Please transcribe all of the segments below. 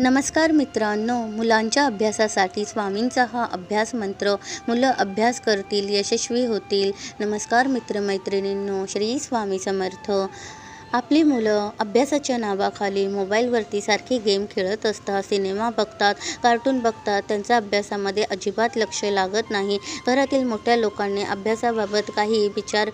नमस्कार मित्रांनो मुलांच्या अभ्यासासाठी स्वामींचा हा अभ्यास मंत्र मुलं अभ्यास करतील यशस्वी होतील. नमस्कार मित्रमैत्रिणींनो श्री स्वामी समर्थ. आपली मुलं अभ्यासाच्या नावाखाली मोबाईलवरती सारखी गेम खेळत असतात सिनेमा बघतात कार्टून बघतात. त्यांचा अभ्यासामध्ये अजिबात लक्ष लागत नाही. घरातील मोठ्या लोकांनी अभ्यासाबाबत काही विचार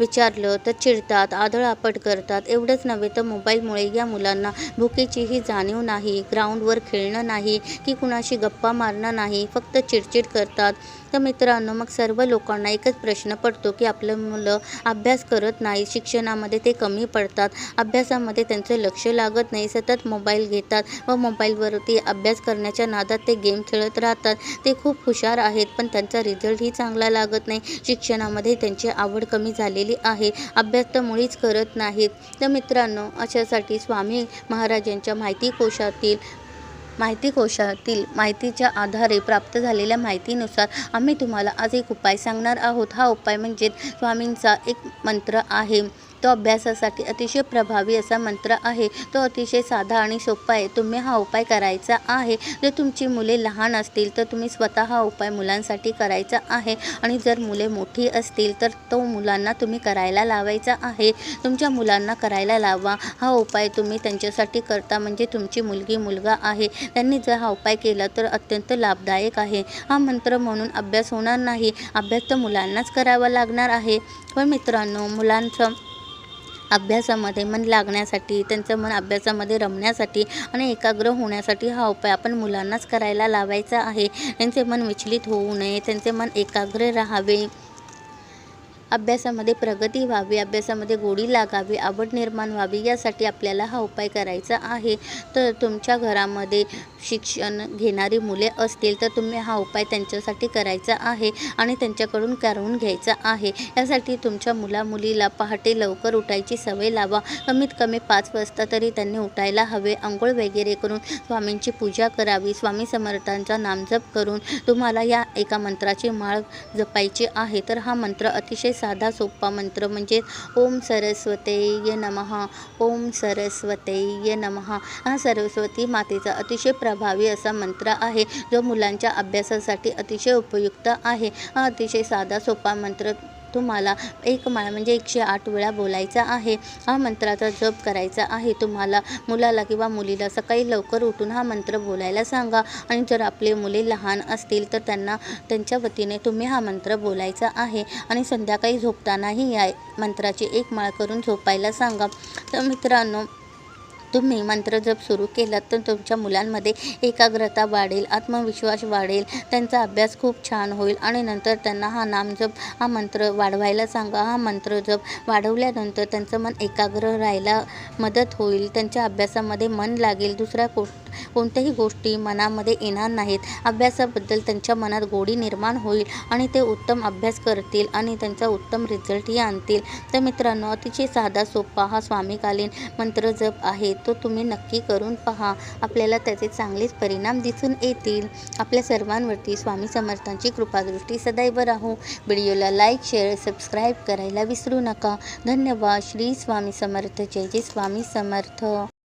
विचारलं तर चिडतात आदळआपट करतात. एवढंच नव्हे तर मोबाईलमुळे या मुलांना भुकेचीही जाणीव नाही ग्राउंडवर खेळणं नाही की कुणाशी गप्पा मारणं नाही फक्त चिडचिड करतात. तर मित्रांनो मग सर्व लोकांना एकच प्रश्न पडतो की आपलं मुलं अभ्यास करत नाही शिक्षणामध्ये ते कमी पडतात. अभ्यासामध्ये त्यांचं लक्ष लागत नाही. सतत मोबाईल घेतात व मोबाईलवरती अभ्यास करण्याच्या नादात ते गेम खेळत राहतात. ते खूप हुशार आहेत पण त्यांचा रिझल्टही चांगला लागत नाही. शिक्षणामध्ये त्यांची आवड कमी झालेली आहे. अभ्यास तर मुळीच करत नाहीत. तर मित्रांनो अशासाठी स्वामी महाराजांच्या माहिती कोशातील माहिती कोशातील माहितीच्या आधारे प्राप्त झालेल्या माहितीनुसार आम्ही तुम्हाला आज एक उपाय सांगणार आहोत. हा उपाय म्हणजे स्वामींचा एक मंत्र आहे. तो अभ्यासासाठी अतिशय प्रभावी असा मंत्र आहे. तो अतिशय साधा आणि सोपा आहे. तुम्ही हा उपाय करायचा आहे. जर तुमची मुले लहान असतील तर तुम्ही स्वतः हा उपाय मुलांसाठी करायचा आहे. आणि जर मुले मोठी असतील तर तो मुलांना तुम्ही करायला लावायचा आहे. तुमच्या मुलांना करायला लावा. हा उपाय तुम्ही त्यांच्यासाठी करता म्हणजे तुमची मुलगी मुलगा आहे. त्यांनी जर हा उपाय केला तर अत्यंत लाभदायक आहे. हा मंत्र म्हणून अभ्यास होणार नाही. अभ्यास तर मुलांनाच करावा लागणार आहे. पण मित्रांनो मुलांचं अभ्यासामध्ये मन लागण्यासाठी त्यांचं मन अभ्यासामध्ये रमण्यासाठी आणि एकाग्र होण्यासाठी हा उपाय आपण मुलांनाच करायला लावायचा आहे. त्यांचे मन विचलित होऊ नये त्यांचे मन एकाग्र राहावे. अभ्यासामध्ये प्रगती व्हावी अभ्यासामध्ये गोडी लागावी आवड निर्माण व्हावी यासाठी आपल्याला हा उपाय करायचा आहे. तर तुमच्या घरामध्ये शिक्षण घेणारी मुले असतील तर तुम्ही हा उपाय त्यांच्यासाठी करायचा आहे आणि त्यांच्याकडून करून घ्यायचा आहे. यासाठी तुमच्या मुलामुलीला पहाटे लवकर उठायची सवय लावा. कमीत कमी पाच वाजता तरी त्यांनी उठायला हवे. आंघोळ वगैरे करून स्वामींची पूजा करावी. स्वामी समर्थांचा नामजप करून तुम्हाला या एका मंत्राची माळ जपायची आहे. तर हा मंत्र अतिशय साधा सोपा मंत्र म्हणजे ओम सरस्वतेय नमः ओम सरस्वतेय नमहा हा सरस्वती मातेचा अतिशय प्रभावी असा मंत्र आहे जो मुलांच्या अभ्यासासाठी अतिशय उपयुक्त आहे. हा अतिशय साधा सोपा मंत्र तुम्हाला एक माळ म्हणजे एकशे आठ वेळा बोलायचा आहे. हा मंत्राचा जप करायचा आहे. तुम्हाला मुलाला किंवा मुलीला सकाळी लवकर उठून हा मंत्र बोलायला सांगा. आणि जर आपले मुले लहान असतील तर त्यांना त्यांच्या वतीने तुम्ही हा मंत्र बोलायचा आहे. आणि संध्याकाळी झोपतानाही या मंत्राची एक माळ करून झोपायला सांगा. तर मित्रांनो तुम्ही मंत्र जप सुरू केलात तर तुमच्या मुलांमध्ये एकाग्रता वाढेल आत्मविश्वास वाढेल त्यांचा अभ्यास खूप छान होईल आणि नंतर त्यांना हा नामजप हा मंत्र वाढवायला सांगा. हा मंत्र जप वाढवल्यानंतर त्यांचं मन एकाग्र राहायला मदत होईल त्यांच्या अभ्यासामध्ये मन लागेल. दुसऱ्या को कोणत्याही गोष्टी मनामध्ये येणार नाहीत. अभ्यासाबद्दल त्यांच्या मनात गोडी निर्माण होईल आणि ते उत्तम अभ्यास करतील आणि त्यांचा उत्तम रिझल्टही आणतील. तर मित्रांनो अतिशय साधा सोपा हा स्वामीकालीन मंत्र जप आहे. तो तुम्ही नक्की करून पहा. आपल्याला त्याचे चांगलेच परिणाम दिसून येतील. आपल्या सर्वांवरती स्वामी समर्थांची कृपादृष्टी सदैव राहू. व्हिडिओला लाईक शेअर सबस्क्राईब करायला विसरू नका. धन्यवाद. श्री स्वामी समर्थ. जय जय स्वामी समर्थ.